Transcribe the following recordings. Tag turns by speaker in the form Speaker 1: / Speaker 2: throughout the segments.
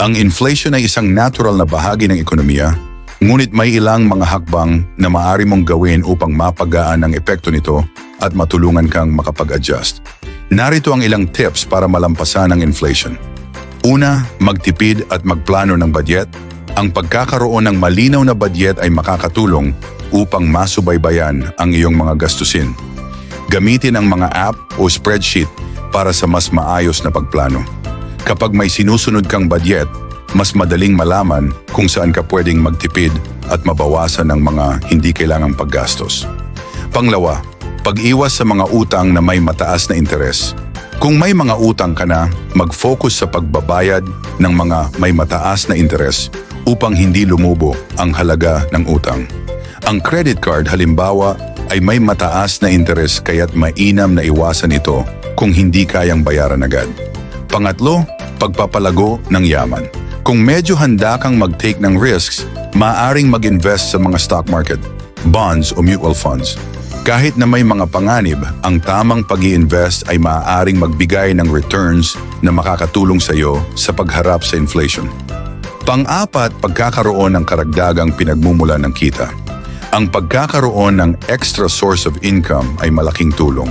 Speaker 1: Ang inflation ay isang natural na bahagi ng ekonomiya, ngunit may ilang mga hakbang na maaari mong gawin upang mapagaan ang epekto nito at matulungan kang makapag-adjust. Narito ang ilang tips para malampasan ang inflation. Una, magtipid at magplano ng budget. Ang pagkakaroon ng malinaw na budget ay makakatulong upang masubaybayan ang iyong mga gastusin. Gamitin ang mga app o spreadsheet para sa mas maayos na pagplano. Kapag may sinusunod kang budget, mas madaling malaman kung saan ka pwedeng magtipid at mabawasan ng mga hindi kailangang paggastos. Panglawa, pag-iwas sa mga utang na may mataas na interes. Kung may mga utang ka na, mag-focus sa pagbabayad ng mga may mataas na interes upang hindi lumubo ang halaga ng utang. Ang credit card halimbawa ay may mataas na interes kaya't mainam na iwasan ito kung hindi kayang bayaran agad. Pangatlo, pagpapalago ng yaman. Kung medyo handa kang mag-take ng risks, maaring mag-invest sa mga stock market, bonds o mutual funds. Kahit na may mga panganib, ang tamang pag invest ay maaaring magbigay ng returns na makakatulong sa iyo sa pagharap sa inflation. Pang-apat, pagkakaroon ng karagdagang pinagmumula ng kita. Ang pagkakaroon ng extra source of income ay malaking tulong.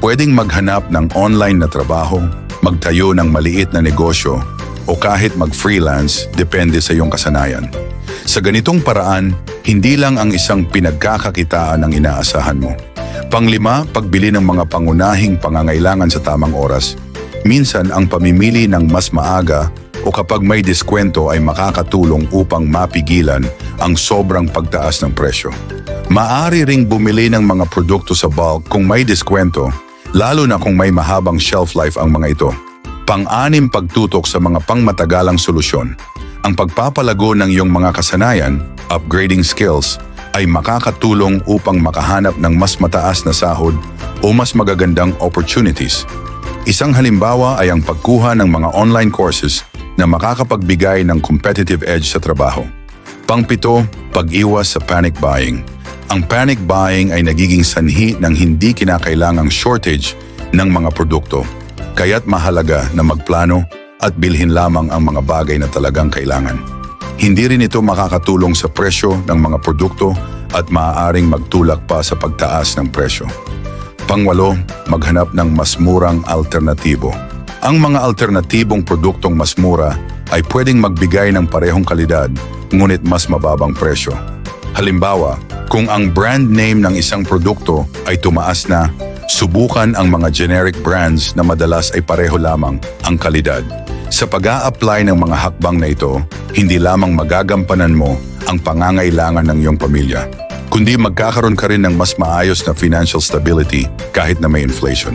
Speaker 1: Pwedeng maghanap ng online na trabaho, magtayo ng maliit na negosyo, o kahit mag-freelance depende sa iyong kasanayan. Sa ganitong paraan, hindi lang ang isang pinagkakakitaan ang inaasahan mo. Panglima, pagbili ng mga pangunahing pangangailangan sa tamang oras. Minsan ang pamimili ng mas maaga o kapag may diskwento ay makakatulong upang mapigilan ang sobrang pagtaas ng presyo. Maari ring bumili ng mga produkto sa bulk kung may diskwento, lalo na kung may mahabang shelf life ang mga ito. Pang-anim pagtutok sa mga pangmatagalang solusyon. Ang pagpapalago ng iyong mga kasanayan, upgrading skills, ay makakatulong upang makahanap ng mas mataas na sahod o mas magagandang opportunities. Isang halimbawa ay ang pagkuha ng mga online courses na makakapagbigay ng competitive edge sa trabaho. Pangpito, pag-iwas sa panic buying. Ang panic buying ay nagiging sanhi ng hindi kinakailangang shortage ng mga produkto. Kaya't mahalaga na magplano at bilhin lamang ang mga bagay na talagang kailangan. Hindi rin ito makakatulong sa presyo ng mga produkto at maaaring magtulak pa sa pagtaas ng presyo. Pangwalo, maghanap ng mas murang alternatibo. Ang mga alternatibong produktong mas mura ay pwedeng magbigay ng parehong kalidad ngunit mas mababang presyo. Halimbawa, kung ang brand name ng isang produkto ay tumaas na, subukan ang mga generic brands na madalas ay pareho lamang ang kalidad. Sa pag apply ng mga hakbang na ito, hindi lamang magagampanan mo ang pangangailangan ng iyong pamilya, kundi magkakaroon ka rin ng mas maayos na financial stability kahit na may inflation.